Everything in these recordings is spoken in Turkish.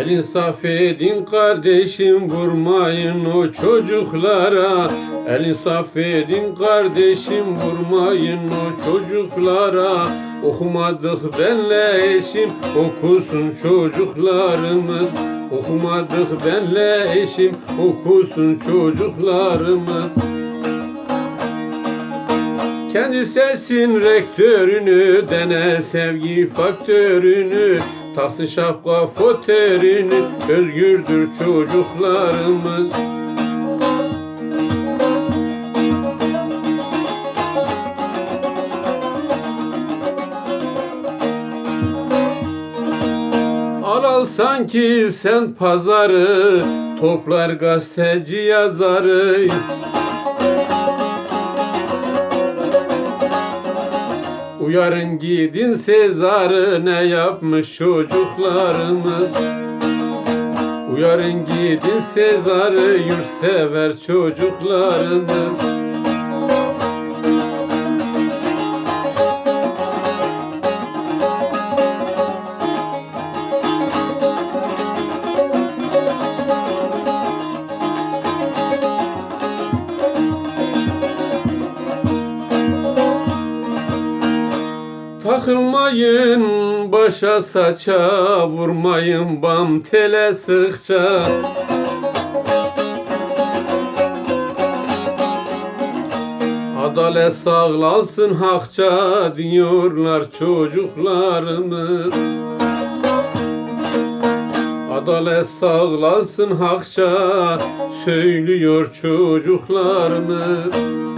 El insaf edin kardeşim vurmayın o çocuklara. El insaf edin kardeşim vurmayın o çocuklara. Okumadık benle eşim okusun çocuklarımız. Okumadık benle eşim okusun çocuklarımız. Kendi sesin rektörünü dene sevgi faktörünü Taksın şapka foterini özgürdür çocuklarımız. Al al sanki sen pazarı Toplar gazeteci yazarı Uyarın gidin Sezar'ı ne yapmış çocuklarımız. Uyarın gidin Sezar'ı yurtsever çocuklarımız Takılmayın başa saça Vurmayın bam tele sıkça. Adalet sağlansın hakça diyorlar çocuklarımız. Adalet sağlansın hakça söylüyor çocuklarımız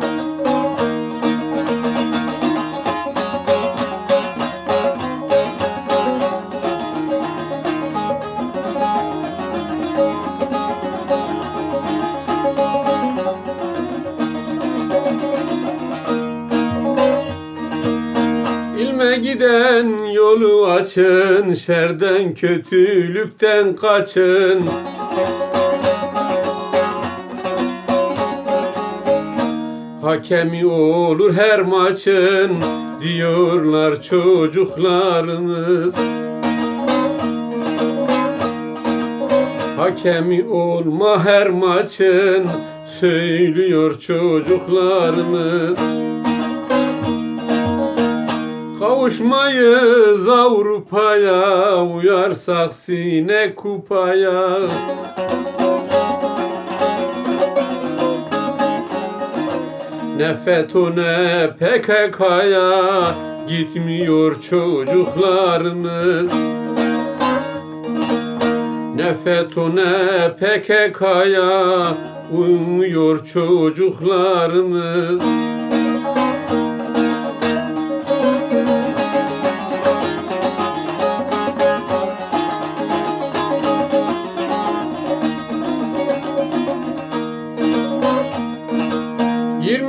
İlme giden yolu açın, şerden kötülükten kaçın. Hakemi olur her maçın, diyorlar çocuklarımız. Hakemi olma her maçın, söylüyor çocuklarımız. Kavuşmayız Avrupa'ya Uyarsak sine kupaya. Ne FETÖ ne PKK'ya Gitmiyor çocuklarımız. Ne FETÖ ne PKK'ya Uymuyor çocuklarımız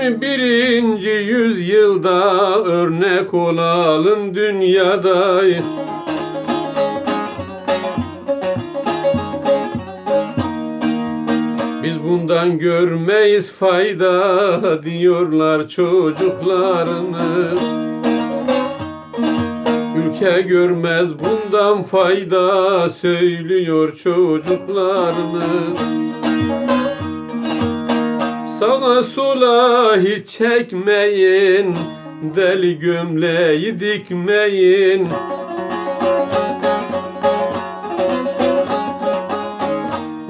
Yirmi birinci yüzyılda örnek olalım dünyada Biz bundan görmeyiz fayda diyorlar çocuklarımız Ülke görmez bundan fayda söylüyor çocuklarımız Sağa sola çekmeyin Deli gömleği dikmeyin.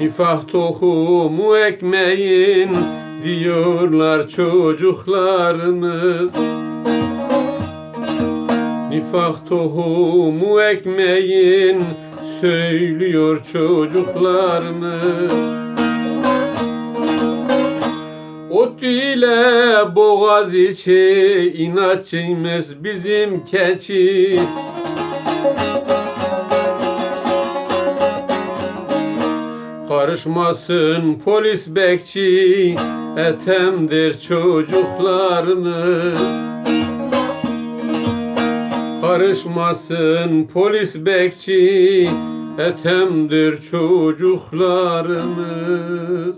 Nifak tohumu ekmeyin Diyorlar çocuklarımız. Nifak tohumu ekmeyin Söylüyor çocuklarımız Ot ile boğaz içi inatçıymış bizim keçi. Karışmasın polis bekçi etemdir çocuklarımız. Karışmasın polis bekçi etemdir çocuklarımız